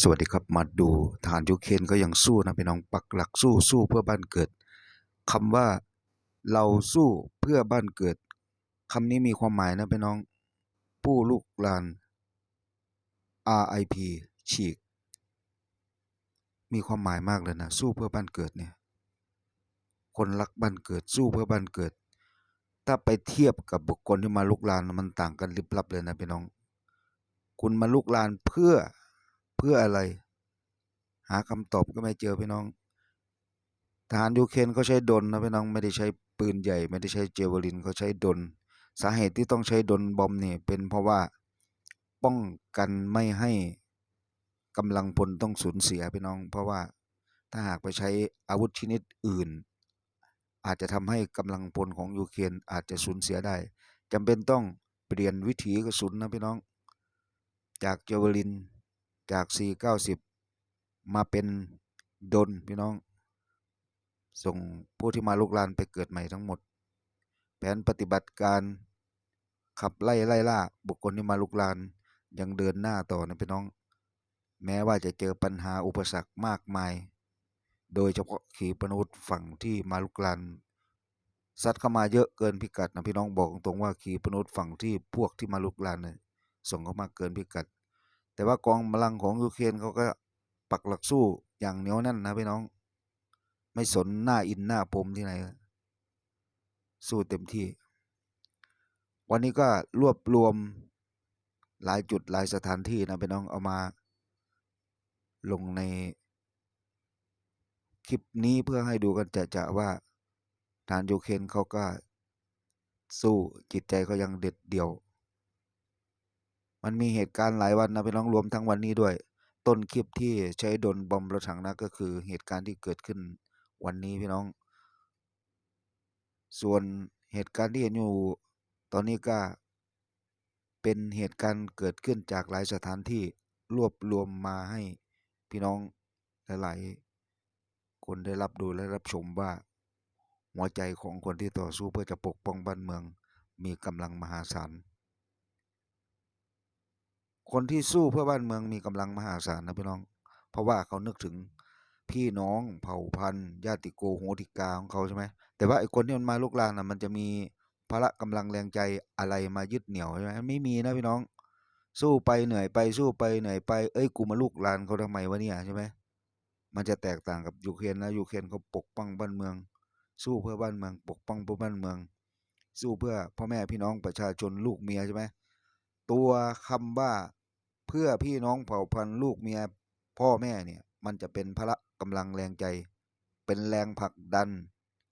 สวัสดีครับมาดูทหารยูเครนก็ยังสู้นะพี่น้องปักหลักสู้สู้เพื่อบ้านเกิดคำว่าเราสู้เพื่อบ้านเกิดคำนี้มีความหมายนะพี่น้อง ผู้ลูกหลาน RIP ฉีก มีความหมายมากเลยนะสู้เพื่อบ้านเกิดเนี่ยคนรักบ้านเกิดสู้เพื่อบ้านเกิด ถ้าไปเทียบกับบุคคลที่มาลุกลานมันต่างกันลิบลับเลยนะพี่น้อง คุณมาลุกลานเพื่อ เพื่ออะไร หาคำตอบก็ไม่เจอพี่น้อง ทหารยูเครนเขาใช้ดนนะพี่น้องไม่ได้ใช้ปืนใหญ่ ไม่ได้ใช้เจเวลินเขาใช้ดน สาเหตุที่ต้องใช้ดนบอมเนี่ยเป็นเพราะว่าป้องกันไม่ให้กำลังพลต้องสูญเสียพี่น้อง เพราะว่าถ้าหากไปใช้อาวุธชนิดอื่น อาจจะทำให้กำลังพลของยูเครนอาจจะสูญเสียได้จำเป็นต้องเปลี่ยนวิถีกระสุนนะพี่น้อง จากเจเวลิน จาก 490 มาเป็นดนพี่น้อง ส่งผู้ที่มาลุกลานไปเกิดใหม่ทั้งหมด แผนปฏิบัติการขับไล่ไล่ล่าบุคคลที่มาลุกลานยังเดินหน้าต่อนะพี่น้อง แม้ว่าจะเจอปัญหาอุปสรรคมากมาย โดยเฉพาะขีปนาวุธฝั่งที่มาลุกลานซัดเข้ามาเยอะเกินพิกัดนะพี่น้องบอกตรงว่าขีปนาวุธฝั่งที่พวกที่มาลุกลานเนี่ยส่งเข้ามาเกินพิกัด แต่ว่ากองกำลังของยูเครนเขาก็ปักหลักสู้อย่างเหนียวแน่นนะพี่น้อง ไม่สนหน้าอินหน้าพรมที่ไหน สู้เต็มที่ วันนี้ก็รวบรวมหลายจุดหลายสถานที่นะพี่น้องเอามาลงในคลิปนี้เพื่อให้ดูกันจะจะว่าฐานยูเครนเขาก็สู้จิตใจเขายังเด็ดเดี่ยว มันมีเหตุการณ์หลายวันนะพี่น้องรวมทั้งวันนี้ด้วย ต้นคลิปที่ใช้โดนบอมรถถังนะก็คือเหตุการณ์ที่เกิดขึ้นวันนี้พี่น้อง ส่วนเหตุการณ์ที่เห็นอยู่ ตอนนี้ก็เป็นเหตุการณ์เกิดขึ้นจากหลายสถานที่รวบรวมมาให้พี่น้องหลายๆคนได้รับดูและรับชมว่า หัวใจของคนที่ต่อสู้เพื่อจะปกป้องบ้านเมือง มีกำลังมหาศาล คนที่สู้เพื่อบ้านเมืองมีกำลังมหาศาลนะพี่น้อง เพราะว่าเขานึกถึงพี่น้องเผ่าพันธุ์ญาติโกโหติกาของเขาใช่ไหมแต่ว่าไอ้คนที่มันมาลุกลานนะมันจะมีพละกำลังแรงใจอะไรมายึดเหนี่ยวใช่ไหมไม่มีนะพี่น้อง สู้ไปเหนื่อยไปสู้ไปเหนื่อยไปเอ้ยกูมาลุกลานเขาทำไมวะเนี่ยใช่ไหมมันจะแตกต่างกับยูเครนนะยูเครนเขาปกป้องบ้านเมือง สู้เพื่อบ้านเมือง ปกป้องเพื่อบ้านเมือง สู้เพื่อพ่อแม่พี่น้องประชาชนลูกเมียใช่ไหมตัวคำว่า เพื่อพี่น้องเผ่าพันธุ์ลูกเมียพ่อแม่เนี่ย มันจะเป็นพละกำลังแรงใจ เป็นแรงผลักดัน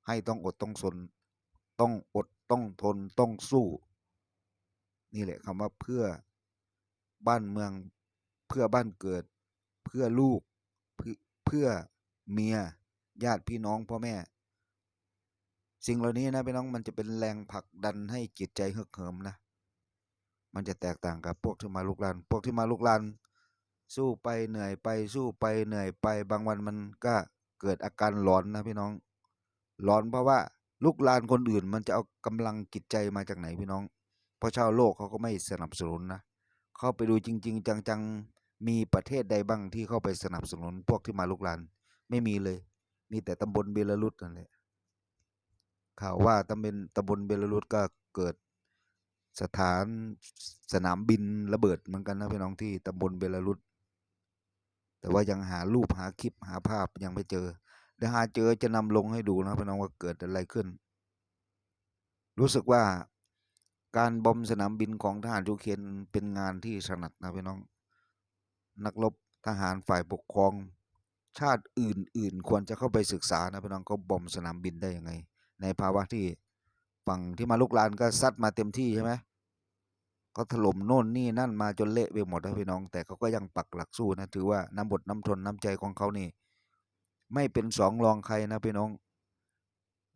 ให้ต้องอดต้องสน ต้องอดต้องทนต้องสู้ นี่แหละคำว่าเพื่อบ้านเมือง เพื่อบ้านเกิด เพื่อลูก เพื่อเพื่อเมียญาติพี่น้องพ่อแม่ สิ่งเหล่านี้นะพี่น้องมันจะเป็นแรงผลักดันให้จิตใจฮึกเหิมนะ มันจะแตกต่างกับพวกที่มาลุกลานพวกที่มาลุกลานสู้ไปเหนื่อยไปสู้ไปเหนื่อยไปบางวันมันก็เกิดอาการหลอนนะพี่น้อง หลอนเพราะว่าลุกลานคนอื่น มันจะเอากำลังจิตใจมาจากไหนพี่น้อง เพราะชาวโลกเขาก็ไม่สนับสนุนนะเข้าไปดูจริง ๆ จังๆมีประเทศใดบ้างที่เข้าไปสนับสนุน พวกที่มาลุกลานไม่มีเลย มีแต่ตำบลเบลารุสนั่นแหละข่าวว่าตำบลตำบลเบลารุสก็เกิด สถานสนามบินระเบิดเหมือนกันนะพี่น้องที่ตำบลเบลารุสแต่ว่ายังหารูปหาคลิปหาภาพยังไม่เจอเดี๋ยวหาเจอจะนำลงให้ดูนะพี่น้องว่าเกิดอะไรขึ้น รู้สึกว่าการบอมสนามบินของทหารยูเครนเป็นงานที่ถนัดนะพี่น้อง นักรบทหารฝ่ายปกครอง ชาติอื่น ๆ ควรจะเข้าไปศึกษานะพี่น้องเขาบอมสนามบินได้ยังไง ในภาวะที่ ฝั่งที่มาลุกลานก็ซัดมาเต็มที่ใช่ไหมก็ถล่มโน่นนี่นั่นมาจนเละไปหมดนะพี่น้อง แต่เขาก็ยังปักหลักสู้นะถือว่าน้ำบดน้ำทนน้ำใจของเขานี่ ไม่เป็นสองรองใครนะพี่น้อง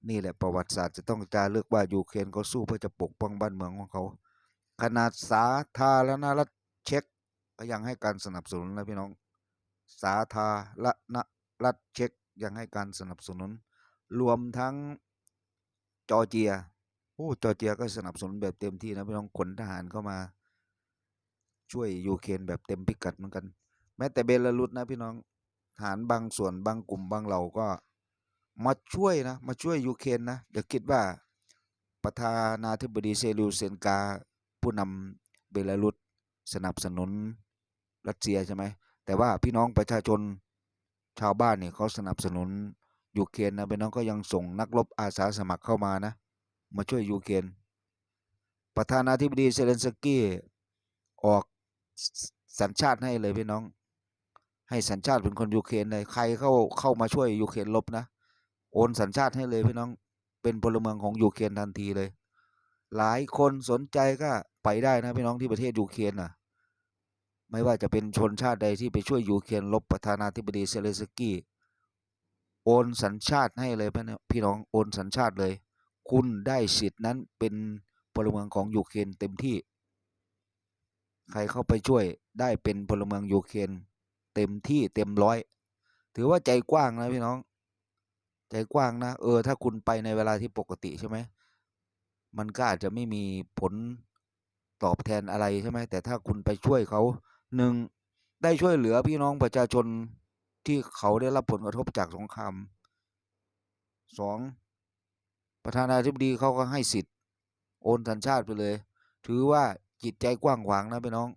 นี่แหละประวัติศาสตร์จะต้องจารึกว่ายูเครนเขาสู้เพื่อจะปกป้องบ้านเมืองของเขาขนาดสาธารณรัฐเช็กก็ยังให้การสนับสนุนนะพี่น้อง สาธารณรัฐเช็กยังให้การสนับสนุน รวมทั้งจอร์เจีย อ้จอร์เจียก็สนับสนุนแบบเต็มที่นะพี่น้องขนทหารเข้ามา ช่วยยูเครนแบบเต็มพิกัดเหมือนกัน แม้แต่เบลารุสนะพี่น้องทหารบางส่วนบางกลุ่มบางเหล่าก็มาช่วยนะ มาช่วยยูเครนนะอย่าคิดว่าประธานาธิบดีเซลูเซนกา ผู้นำเบลารุสสนับสนุนรัสเซียใช่ไหมแต่ว่าพี่น้องประชาชนชาวบ้านเนี่ยเขาสนับสนุนยูเครนนะพี่น้องก็ยังส่งนักรบอาสาสมัครเข้ามานะ มาช่วยยูเครนประธานาธิบดีเซเลนสกี้ออกสัญชาติให้เลยพี่น้อง ให้สัญชาติเป็นคนยูเครนเลยใครเข้าเข้ามาช่วยยูเครนลบนะโอนสัญชาติให้เลยพี่น้องเป็นพลเมืองของยูเครนทันทีเลย หลายคนสนใจก็ไปได้นะพี่น้องที่ประเทศยูเครนน่ะ ไม่ว่าจะเป็นชนชาติใดที่ไปช่วยยูเครนลบประธานาธิบดีเซเลนสกี้โอนสัญชาติให้เลยพี่น้องโอนสัญชาติเลย คุณได้สิทธินั้นเป็นพลเมืองของยูเครนเต็มที่ ใครเข้าไปช่วยได้เป็นพลเมืองยูเครนเต็มที่เต็มร้อย ถือว่าใจกว้างนะพี่น้อง ใจกว้างนะ เออ ถ้าคุณไปในเวลาที่ปกติใช่ไหมมันก็อาจจะไม่มีผลตอบแทนอะไรใช่ไหมแต่ถ้าคุณไปช่วยเขาหนึ่งได้ช่วยเหลือพี่น้องประชาชนที่เขาได้รับผลกระทบจากสงครามสอง ประธานาธิบดีเขาก็ให้สิทธิ์ โอนสัญชาติไปเลย ถือว่าจิตใจกว้างขวางนะพี่น้อง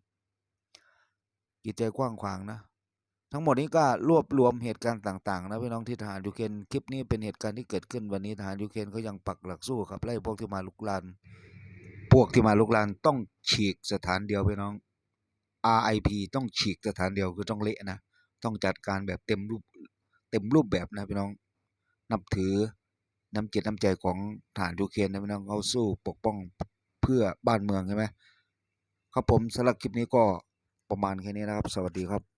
จิตใจกว้างขวางนะ ทั้งหมดนี้ก็รวบรวมเหตุการณ์ต่างๆนะพี่น้องที่ทหารยูเครนคลิปนี้เป็นเหตุการณ์ที่เกิดขึ้นวันนี้ทหารยูเครนเขายังปักหลักสู้ครับไล่พวกที่มาลุกลานพวกที่มาลุกลานต้องฉีกสถานเดียวพี่น้อง RIP ต้องฉีกสถานเดียวคือต้องเละนะ ต้องจัดการแบบเต็มรูปเต็มรูปแบบนะพี่น้อง นับถือ น้ำจิตน้ำใจของฐานยูเครนนะพี่น้องเขาสู้ปกป้องเพื่อบ้านเมืองใช่ไหมครับผมสำหรับคลิปนี้ก็ประมาณแค่นี้นะครับ สวัสดีครับ